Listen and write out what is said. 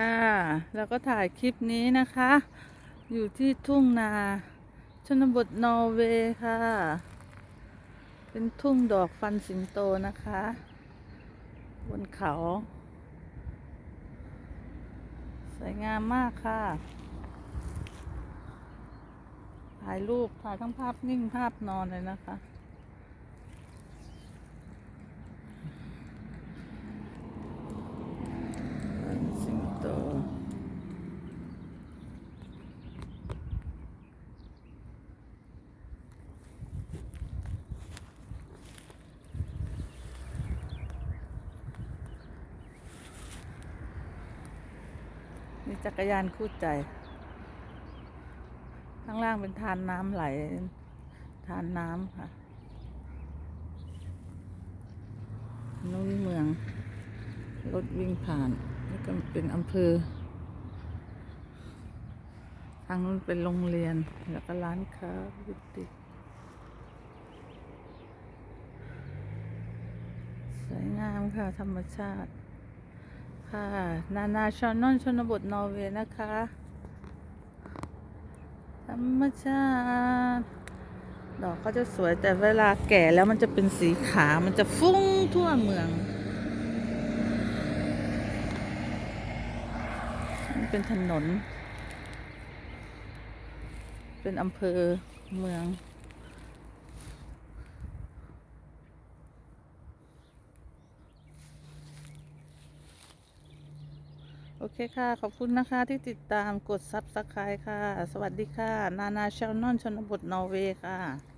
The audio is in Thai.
ค่ะแล้วก็ถ่ายคลิปนี้นะคะ อยู่ที่ทุ่งนา ชนบทนอร์เวย์ค่ะ เป็นทุ่งดอกฟันสิงโตนะคะ บนเขา สวยงามมากค่ะ ถ่ายรูปถ่ายทั้งภาพนิ่งภาพนอนเลยนะคะ ฟันสิง โตมีจักรยานคู่ใจ ข้างล่างเป็นทานน้ำไหล ทานน้ำค่ะนุ่นเมือง รถวิ่งผ่าน นี่ก็เป็นอำเภอ ทางนู้นเป็นโรงเรียน แล้วก็ร้านค้ายุติดสวยงามค่ะ ธรรมชาติ ค่ะ นานาชอนนอนชนบทนอร์เวย์นะคะ ธรรมชาติดอกก็จะสวยแต่เวลาแก่แล้วมันจะเป็นสีขาวมันจะฟุ้งทั่วเมือง นี่เป็นถนน เป็นอำเภอเมือง โอเคค่ะ ขอบคุณนะคะที่ติดตามกดซับสไครต์ค่ะ สวัสดีค่ะ นานาชาวนอนชนบทนอร์เวย์ค่ะ